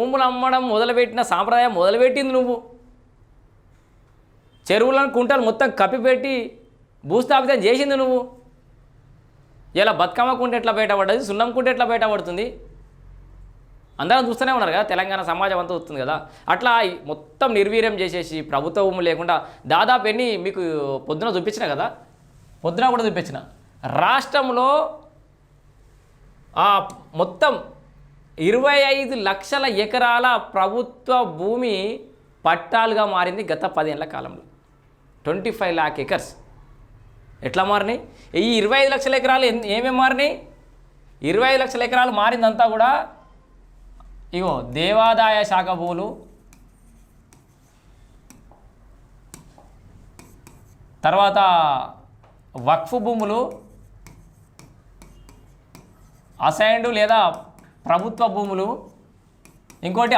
భూములు అమ్మడం మొదలుపెట్టిన సాంప్రదాయం మొదలుపెట్టింది నువ్వు. చెరువులను కుంటలు మొత్తం కప్పిపెట్టి భూస్థాపితం చేసింది నువ్వు. ఇలా బతుకమ్మ కుంట ఎట్లా బయటపడ్డది? సున్నం కుంట ఎట్లా బయటపడుతుంది? అందరం చూస్తూనే ఉన్నారు కదా తెలంగాణ సమాజం అంతా వస్తుంది కదా. అట్లా మొత్తం నిర్వీర్యం చేసేసి ప్రభుత్వ భూములు లేకుండా దాదాపు ఎన్ని మీకు పొద్దున చూపించిన కదా? పొద్దున కూడా చూపించిన. రాష్ట్రంలో ఆ మొత్తం ఇరవై ఐదు లక్షల ఎకరాల ప్రభుత్వ భూమి పట్టాలుగా మారింది గత పదేళ్ళ కాలంలో. ట్వంటీ ఫైవ్ ల్యాక్ ఎకర్స్ ఎట్లా మారినాయి? ఈ ఇరవై ఐదు లక్షల ఎకరాలు ఏమేమి మారినాయి? ఇరవై ఐదు లక్షల ఎకరాలు మారిందంతా కూడా ఇగో దేవాదాయ శాఖ భూములు తర్వాత వక్ఫ్ భూములు అసైన్డ్ లేదా ప్రభుత్వ భూములు ఇంకోటి